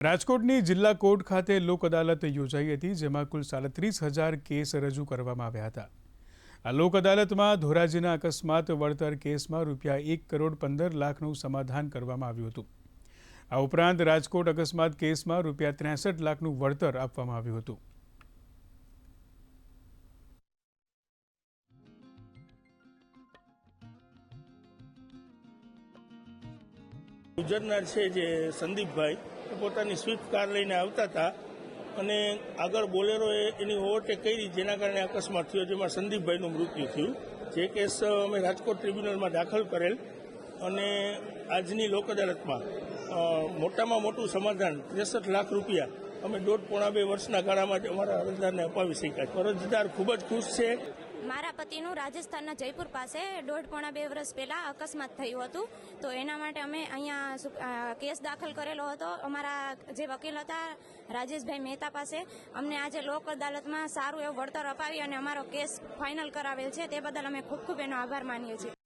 રાજકોટની જિલ્લા કોર્ટ ખાતે લોક અદાલત યોજાઈ હતી, જેમાં કુલ સાડત્રીસ હજાર કેસ રજૂ કરવામાં આવ્યા હતા. આ લોક અદાલતમાં ધોરાજીના અકસ્માત વળતર કેસમાં રૂપિયા એક કરોડ પંદર લાખનું સમાધાન કરવામાં આવ્યું હતું. આ ઉપરાંત રાજકોટ અકસ્માત કેસમાં રૂપિયા ત્રેસઠ લાખનું વળતર આપવામાં આવ્યું હતું. ગુજરનાર છે જે સંદીપભાઈ, એ પોતાની સ્વિફ્ટ કાર લઈને આવતા હતા અને આગળ બોલેરોએ એની ઓવરટેક કરી જેના કારણે અકસ્માત થયો, જેમાં સંદીપભાઈનું મૃત્યુ થયું. જે કેસ અમે રાજકોટ ટ્રિબ્યુનલમાં દાખલ કરેલ અને આજની લોક અદાલતમાં મોટામાં મોટું સમાધાન, ત્રેસઠ લાખ રૂપિયા અમે દોઢ પોણા બે વર્ષના ગાળામાં જ અમારા અરજદારને અપાવી શક્યા અરજદાર ખૂબ જ ખુશ છે. મારા પતિનું રાજસ્થાનના જયપુર પાસે દોઢ પોણા બે વર્ષ પહેલા અકસ્માત થયું હતું. તો એના માટે અમે અહીંયા કેસ દાખલ કરેલો હતો. અમારા જે વકીલ હતા, રાજેશભાઈ મહેતા પાસે, અમને આજે લોક અદાલતમાં સારું એવું વળતર અપાવી અને અમારો કેસ ફાઇનલ કરાવેલ છે. તે બદલ અમે ખૂબ ખૂબ એનો આભાર માનીએ છીએ.